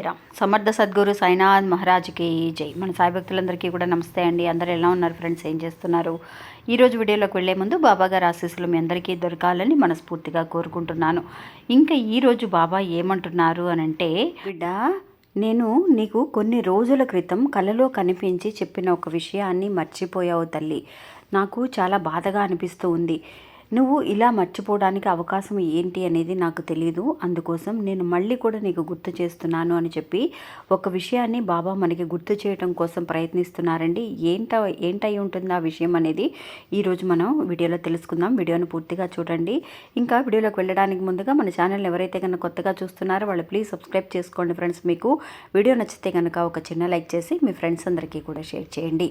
సాయిరామ్ సమర్థ సద్గురు సాయినాథ్ మహారాజ్కి జై. మన సాయి భక్తులందరికీ కూడా నమస్తే అండి. అందరూ ఎలా ఉన్నారు ఫ్రెండ్స్? ఏం చేస్తున్నారు? ఈరోజు వీడియోలోకి వెళ్ళే ముందు బాబాగారు ఆశీస్సులు మీ అందరికీ దొరకాలని మనస్ఫూర్తిగా కోరుకుంటున్నాను. ఇంకా ఈరోజు బాబా ఏమంటున్నారు అని అంటే బిడ్డ నేను నీకు కొన్ని రోజుల క్రితం కలలో కనిపించి చెప్పిన ఒక విషయాన్ని మర్చిపోయావు తల్లి. నాకు చాలా బాధగా అనిపిస్తూ ఉంది. నువ్వు ఇలా మర్చిపోవడానికి అవకాశం ఏంటి అనేది నాకు తెలియదు అందుకోసం నేను మళ్ళీ కూడా నీకు గుర్తు చేస్తున్నాను అని చెప్పి ఒక విషయాన్ని బాబా మనకి గుర్తు చేయడం కోసం ప్రయత్నిస్తున్నారండి. ఏంట ఏంటై ఉంటుంది ఆ విషయం అనేది ఈరోజు మనం వీడియోలో తెలుసుకుందాం. వీడియోను పూర్తిగా చూడండి. ఇంకా వీడియోలోకి వెళ్ళడానికి ముందుగా మన ఛానల్ ఎవరైతే కనుక కొత్తగా చూస్తున్నారో వాళ్ళు ప్లీజ్ సబ్స్క్రైబ్ చేసుకోండి ఫ్రెండ్స్. మీకు వీడియో నచ్చితే కనుక ఒక చిన్న లైక్ చేసి మీ ఫ్రెండ్స్ అందరికీ కూడా షేర్ చేయండి.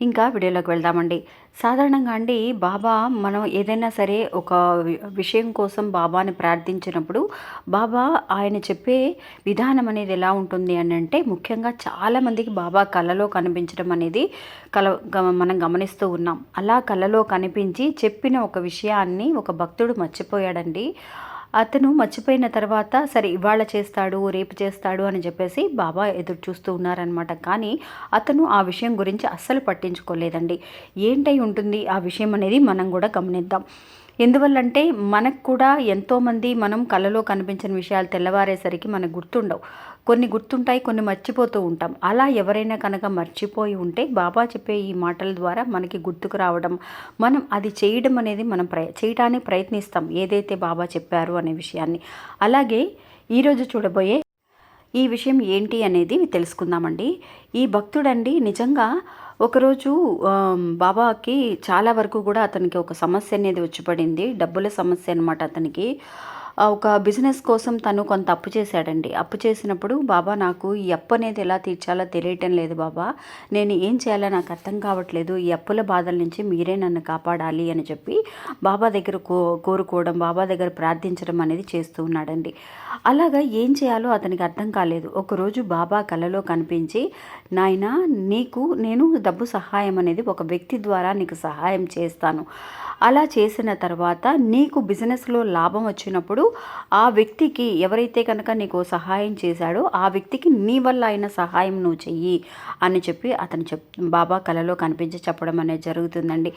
ఇంకా వీడియోలోకి వెళ్దామండి. సాధారణంగా అండి బాబా మనం ఏదైనా సరే ఒక విషయం కోసం బాబాని ప్రార్థించినప్పుడు బాబా ఆయన చెప్పే విధానం అనేది ఎలా ఉంటుంది అని అంటే ముఖ్యంగా చాలామందికి బాబా కళలో కనిపించడం అనేది కల మనం గమనిస్తూ ఉన్నాం. అలా కళలో కనిపించి చెప్పిన ఒక విషయాన్ని ఒక భక్తుడు మర్చిపోయాడండి. అతను మర్చిపోయిన తర్వాత సరే ఇవాళ చేస్తాడు రేపు చేస్తాడు అని చెప్పేసి బాబా ఎదురు చూస్తూ ఉన్నారనమాట కానీ అతను ఆ విషయం గురించి అస్సలు పట్టించుకోలేదండి. ఏంటై ఉంటుంది ఆ విషయం అనేది మనం కూడా గమనిద్దాం. ఎందువల్లంటే మనకు కూడా ఎంతోమంది మనం కళలో కనిపించిన విషయాలు తెల్లవారేసరికి మనకు గుర్తుండవు. కొన్ని గుర్తుంటాయి కొన్ని మర్చిపోతూ ఉంటాం. అలా ఎవరైనా కనుక మర్చిపోయి ఉంటే బాబా చెప్పే ఈ మాటల ద్వారా మనకి గుర్తుకు రావడం మనం అది చేయడం అనేది మనం ప్రయ చేయడానికి ప్రయత్నిస్తాం ఏదైతే బాబా చెప్పారు అనే విషయాన్ని. అలాగే ఈరోజు చూడబోయే ఈ విషయం ఏంటి అనేది తెలుసుకుందామండి. ఈ భక్తుడండి నిజంగా ఒకరోజు బాబాకి చాలా వరకు కూడా అతనికి ఒక సమస్య అనేది వచ్చి పడింది. డబ్బుల సమస్య అనమాట అతనికి. ఒక బిజినెస్ కోసం తను కొంత అప్పు చేశాడండి. అప్పు చేసినప్పుడు బాబా నాకు ఈ అప్పు అనేది ఎలా తీర్చాలో తెలియటం లేదు బాబా. నేను ఏం చేయాలో నాకు అర్థం కావట్లేదు. ఈ అప్పుల బాధల నుంచి మీరే నన్ను కాపాడాలి అని చెప్పి బాబా దగ్గర కో కోరుకోవడం బాబా దగ్గర ప్రార్థించడం అనేది చేస్తూ ఉన్నాడండి. అలాగా ఏం చేయాలో అతనికి అర్థం కాలేదు. ఒకరోజు బాబా కలలో కనిపించి నాయనా నీకు నేను డబ్బు సహాయం అనేది ఒక వ్యక్తి ద్వారా నీకు సహాయం చేస్తాను. అలా చేసిన తర్వాత నీకు బిజినెస్లో లాభం వచ్చినప్పుడు ఆ వ్యక్తికి ఎవరైతే కనుక నీకు సహాయం చేశాడో ఆ వ్యక్తికి నీ వల్ల అయిన సహాయం నువ్వు చెయ్యి అని చెప్పి అతను చెప్ బాబా కలలో కనిపించి చెప్పడం అనేది జరుగుతుందండి.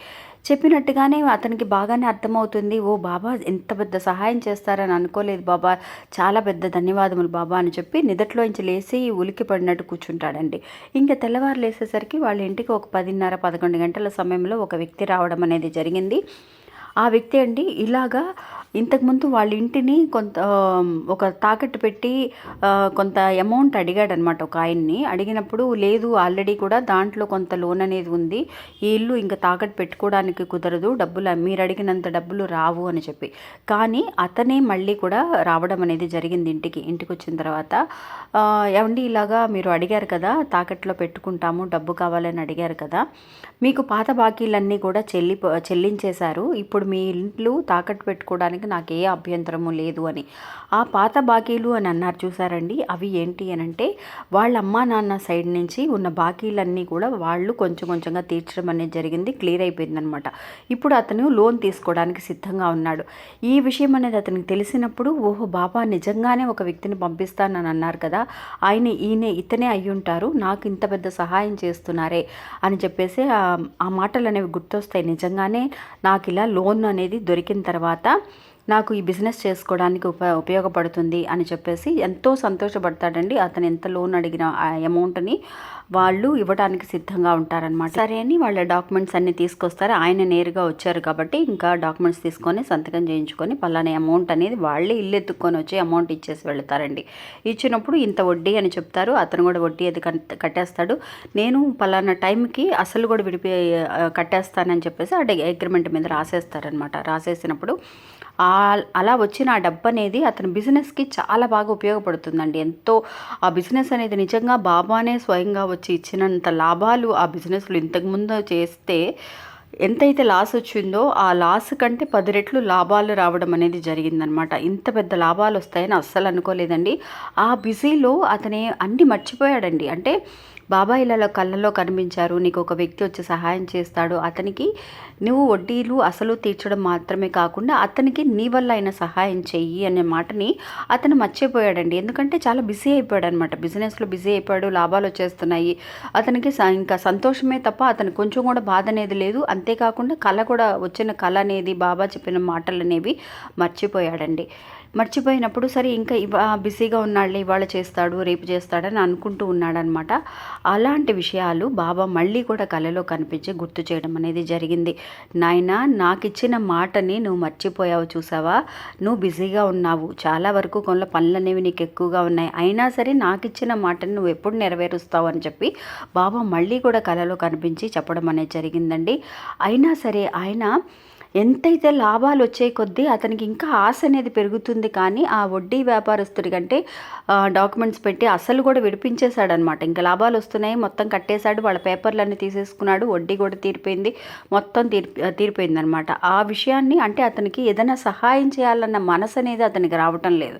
చెప్పినట్టుగానే అతనికి బాగానే అర్థమవుతుంది. ఓ బాబా ఎంత పెద్ద సహాయం చేస్తారని అనుకోలేదు బాబా. చాలా పెద్ద ధన్యవాదములు బాబా అని చెప్పి నిదట్లోంచి లేచి ఉలికి పడినట్టు కూర్చుంటాడండి. ఇంకా తెల్లవారు లేసేసరికి వాళ్ళ ఇంటికి ఒక పదిన్నర పదకొండు గంటల సమయంలో ఒక వ్యక్తి రావడం అనేది జరిగింది. ఆ వ్యక్తి అండి ఇలాగా ఇంతకుముందు వాళ్ళ ఇంటిని కొంత ఒక తాకట్టు పెట్టి కొంత అమౌంట్ అడిగాడనమాట ఒక ఆయన్ని. అడిగినప్పుడు లేదు ఆల్రెడీ కూడా దాంట్లో కొంత లోన్ అనేది ఉంది. ఈ ఇల్లు ఇంకా తాకట్టు పెట్టుకోవడానికి కుదరదు డబ్బులు మీరు అడిగినంత డబ్బులు రావు అని చెప్పి. కానీ అతనే మళ్ళీ కూడా రావడం అనేది జరిగింది ఇంటికి ఇంటికి వచ్చిన తర్వాత. ఏమండి ఇలాగా మీరు అడిగారు కదా తాకట్లో పెట్టుకుంటాము డబ్బు కావాలని అడిగారు కదా. మీకు పాత బాకీలన్నీ కూడా చెల్లి చెల్లించేశారు. ఇప్పుడు మీ ఇల్లు తాకట్టు పెట్టుకోవడానికి నాకు ఏ అభ్యంతరము లేదు అని. ఆ పాత బాకీలు అని అన్నారు చూసారండి. అవి ఏంటి అని అంటే వాళ్ళ అమ్మా నాన్న సైడ్ నుంచి ఉన్న బాకీలన్నీ కూడా వాళ్ళు కొంచెం కొంచెంగా తీర్చడం అనేది జరిగింది క్లియర్ అయిపోయిందనమాట ఇప్పుడు అతను లోన్ తీసుకోవడానికి సిద్ధంగా ఉన్నాడు. ఈ విషయం అనేది అతనికి తెలిసినప్పుడు ఓహో బాబా నిజంగానే ఒక వ్యక్తిని పంపిస్తానని అన్నారు కదా ఆయన ఈయనే ఇతనే అయ్యి ఉంటారు నాకు ఇంత పెద్ద సహాయం చేస్తున్నారే అని చెప్పేసి ఆ మాటలు అనేవి గుర్తొస్తాయి. నిజంగానే నాకు ఇలా లోన్ అనేది దొరికిన తర్వాత నాకు ఈ బిజినెస్ చేసుకోవడానికి ఉప ఉపయోగపడుతుంది అని చెప్పేసి ఎంతో సంతోషపడతాడండి. అతను ఎంత లోన్ అడిగిన ఆ అమౌంట్ని వాళ్ళు ఇవ్వడానికి సిద్ధంగా ఉంటారనమాట సరే అని వాళ్ళ డాక్యుమెంట్స్ అన్ని తీసుకొస్తారు. ఆయన నేరుగా వచ్చారు కాబట్టి ఇంకా డాక్యుమెంట్స్ తీసుకొని సంతకం చేయించుకొని పలానా అమౌంట్ అనేది వాళ్ళే ఇల్లు ఎత్తుక్కొని వచ్చి అమౌంట్ ఇచ్చేసి వెళ్తారండి. ఇచ్చినప్పుడు ఇంత వడ్డీ అని చెప్తారు. అతను కూడా వడ్డీ అది కట్టేస్తాడు. నేను పలానా టైంకి అసలు కూడా విడిపి కట్టేస్తానని చెప్పేసి ఆ అగ్రిమెంట్ మీద రాసేస్తారనమాట రాసేసినప్పుడు అలా వచ్చిన ఆ డబ్బు అనేది అతని బిజినెస్కి చాలా బాగా ఉపయోగపడుతుందండి. ఎంతో ఆ బిజినెస్ అనేది నిజంగా బాబానే స్వయంగా వచ్చి ఇచ్చినంత లాభాలు ఆ బిజినెస్లో ఇంతకుముందు చేస్తే ఎంతైతే లాస్ వచ్చిందో ఆ లాస్ కంటే పది రెట్లు లాభాలు రావడం అనేది జరిగిందనమాట. ఇంత పెద్ద లాభాలు వస్తాయని అస్సలు అనుకోలేదండి. ఆ బిజీలో అతనే అన్ని మర్చిపోయాడండి. అంటే బాబాయ్ ఇలా కళ్ళల్లో కనిపించారు. నీకు ఒక వ్యక్తి వచ్చి సహాయం చేస్తాడు. అతనికి నువ్వు వడ్డీలు అసలు తీర్చడం మాత్రమే కాకుండా అతనికి నీ వల్ల అయిన సహాయం చెయ్యి అనే మాటని అతను మర్చిపోయాడండి. ఎందుకంటే చాలా బిజీ అయిపోయాడు అనమాట బిజినెస్లో బిజీ అయిపోయాడు. లాభాలు వచ్చేస్తున్నాయి. అతనికి స- ఇంకా సంతోషమే తప్ప అతను కొంచెం కూడా బాధ అనేది లేదు. అంతేకాకుండా కళ కూడా వచ్చిన కళ అనేది బాబా చెప్పిన మాటలు అనేవి మర్చిపోయాడండి. మర్చిపోయినప్పుడు సరే ఇంకా ఇవా బిజీగా ఉన్నాడులే ఇవాళ చేస్తాడు రేపు చేస్తాడని అనుకుంటూ ఉన్నాడనమాట. అలాంటి విషయాలు బాబా మళ్ళీ కూడా కళలో కనిపించి గుర్తు చేయడం అనేది జరిగింది. నాయన నాకు ఇచ్చిన మాటని నువ్వు మర్చిపోయావు చూసావా? నువ్వు బిజీగా ఉన్నావు. చాలా వరకు కొన్ని పనులు అనేవి నీకు ఎక్కువగా ఉన్నాయి. అయినా సరే నాకు ఇచ్చిన మాటని నువ్వు ఎప్పుడు నెరవేరుస్తావు అని చెప్పి బాబా మళ్ళీ కూడా కళలో కనిపించి చెప్పడం అనేది జరిగిందండి. అయినా సరే ఆయన ఎంతైతే లాభాలు వచ్చే కొద్దీ అతనికి ఇంకా ఆశ అనేది పెరుగుతుంది కానీ ఆ వడ్డీ వ్యాపారస్తుడి కంటే డాక్యుమెంట్స్ పెట్టి అసలు కూడా విడిపించేశాడు అనమాట ఇంకా లాభాలు వస్తున్నాయి మొత్తం కట్టేశాడు వాళ్ళ పేపర్లన్నీ తీసేసుకున్నాడు వడ్డీ కూడా తీరిపోయింది మొత్తం తీరి తీరిపోయింది అనమాట ఆ విషయాన్ని అంటే అతనికి ఏదైనా సహాయం చేయాలన్న మనసు అనేది అతనికి రావటం లేదు.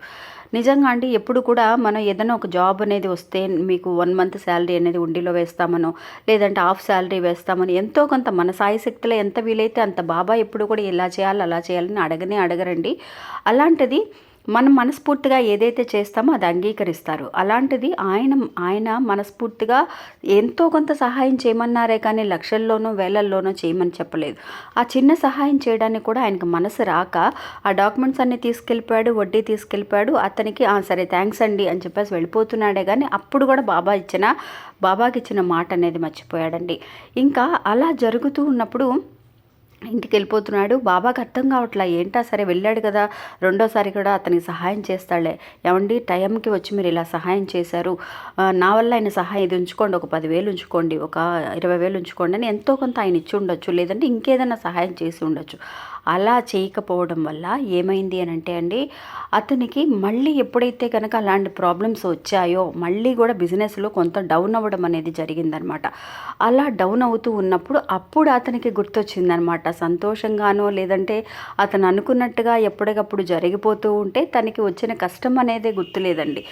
నిజంగా అండి ఎప్పుడు కూడా మనం ఏదైనా ఒక జాబ్ అనేది వస్తే మీకు వన్ మంత్ శాలరీ అనేది ఉండిలో వేస్తామనో లేదంటే హాఫ్ శాలరీ వేస్తామని ఎంతో కొంత మన సాయి శక్తిలో ఎంత వీలైతే అంత బాబా ఎప్పుడు కూడా ఇలా చేయాలి అలా చేయాలని అడగనే అడగరండి. అలాంటిది మనం మనస్ఫూర్తిగా ఏదైతే చేస్తామో అది అంగీకరిస్తారు. అలాంటిది ఆయన ఆయన మనస్ఫూర్తిగా ఎంతో కొంత సహాయం చేయమన్నారే కానీ లక్షల్లోనో వేలల్లోనో చేయమని చెప్పలేదు. ఆ చిన్న సహాయం చేయడానికి కూడా ఆయనకు మనసు రాక ఆ డాక్యుమెంట్స్ అన్ని తీసుకెళ్ళిపోయాడు వడ్డీ తీసుకెళ్ళిపోయాడు అతనికి "ఆ, సరే థ్యాంక్స్ అండి అని చెప్పేసి వెళ్ళిపోతున్నాడే కానీ అప్పుడు కూడా బాబా ఇచ్చిన బాబాకి ఇచ్చిన మాట అనేది మర్చిపోయాడండి. ఇంకా అలా జరుగుతూ ఉన్నప్పుడు ఇంటికి వెళ్ళిపోతున్నాడు బాబాకి అర్థం కావట్లా ఏంటా సరే వెళ్ళాడు కదా రెండోసారి కూడా అతనికి సహాయం చేస్తాడులే ఏమండి టైంకి వచ్చి మీరు ఇలా సహాయం చేశారు. నా వల్ల ఆయన సహాయం ఇది ఉంచుకోండి ఒక పదివేలు ఉంచుకోండి ఒక ఇరవై వేలు ఉంచుకోండి అని ఎంతో కొంత ఆయన ఇచ్చి ఉండొచ్చు. లేదంటే ఇంకేదైనా సహాయం చేసి ఉండొచ్చు. అలా చేయకపోవడం వల్ల ఏమైంది అని అంటే అండి అతనికి మళ్ళీ ఎప్పుడైతే కనుక అలాంటి ప్రాబ్లమ్స్ వచ్చాయో మళ్ళీ కూడా బిజినెస్లో కొంత డౌన్ అవ్వడం అనేది జరిగిందనమాట. అలా డౌన్ అవుతూ ఉన్నప్పుడు అప్పుడు అతనికి గుర్తొచ్చిందనమాట. సంతోషంగానో లేదంటే అతను అనుకున్నట్టుగా ఎప్పటికప్పుడు జరిగిపోతూ ఉంటే తనకి వచ్చిన కష్టం అనేది గుర్తులేదండి.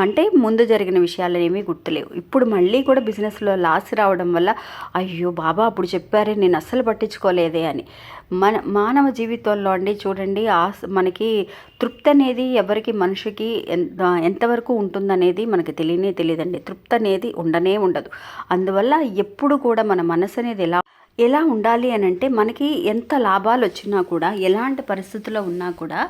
అంటే ముందు జరిగిన విషయాలు ఏమీ గుర్తులేవు. ఇప్పుడు మళ్ళీ కూడా బిజినెస్లో లాస్ రావడం వల్ల అయ్యో బాబా అప్పుడు చెప్పారే నేను అస్సలు పట్టించుకోలేదే అని. మన మానవ జీవితంలో అండి చూడండి ఆస్ మనకి తృప్తి అనేది ఎవరికి మనిషికి ఎంత ఎంతవరకు ఉంటుందనేది మనకి తెలియనే తెలియదండి. తృప్తి అనేది ఉండనే ఉండదు. అందువల్ల ఎప్పుడు కూడా మన మనసు అనేది ఎలా ఎలా ఉండాలి అని అంటే మనకి ఎంత లాభాలు వచ్చినా కూడా ఎలాంటి పరిస్థితుల్లో ఉన్నా కూడా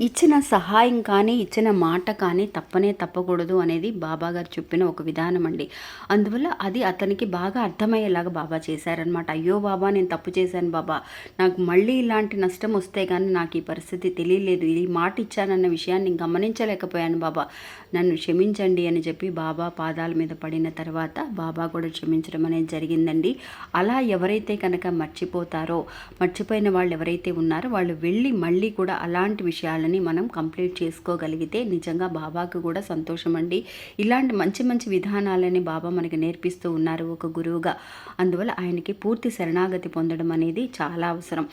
ఇచ్చిన సహాయం కానీ ఇచ్చిన మాట కానీ తప్పనే తప్పకూడదు అనేది బాబా గారు చెప్పిన ఒక విధానం అండి. అందువల్ల అది అతనికి బాగా అర్థమయ్యేలాగా బాబా చేశారనమాట అయ్యో బాబా నేను తప్పు చేశాను బాబా. నాకు మళ్ళీ ఇలాంటి నష్టం వస్తే కానీ నాకు ఈ పరిస్థితి తెలియలేదు. ఈ మాట ఇచ్చానన్న విషయాన్ని గమనించలేకపోయాను బాబా. నన్ను క్షమించండి అని చెప్పి బాబా పాదాల మీద పడిన తర్వాత బాబా కూడా క్షమించడం అనేది జరిగిందండి. అలా ఎవరైతే ఎవరైతే కనుక మర్చిపోతారో మర్చిపోయిన వాళ్ళు ఎవరైతే ఉన్నారో వాళ్ళు వెళ్ళి మళ్ళీ కూడా అలాంటి విషయాలని మనం కంప్లీట్ చేసుకోగలిగితే నిజంగా బాబాకు కూడా సంతోషం అండి ఇలాంటి మంచి మంచి విధానాలని బాబా మనకి నేర్పిస్తూ ఉన్నారు ఒక గురువుగా. అందువల్ల ఆయనకి పూర్తి శరణాగతి పొందడం అనేది చాలా అవసరం.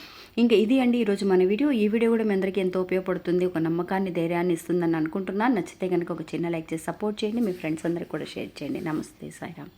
ఇంకా ఇది అండి ఈరోజు మన వీడియో. ఈ వీడియో కూడా మీ అందరికీ ఎంతో ఉపయోగపడుతుంది ఒక నమ్మకాన్ని ధైర్యాన్ని ఇస్తుందని అనుకుంటున్నాను. నచ్చితే కనుక ఒక చిన్న లైక్ చేసి సపోర్ట్ చేయండి. మీ ఫ్రెండ్స్ అందరికి కూడా షేర్ చేయండి. నమస్తే సాయిరామ్.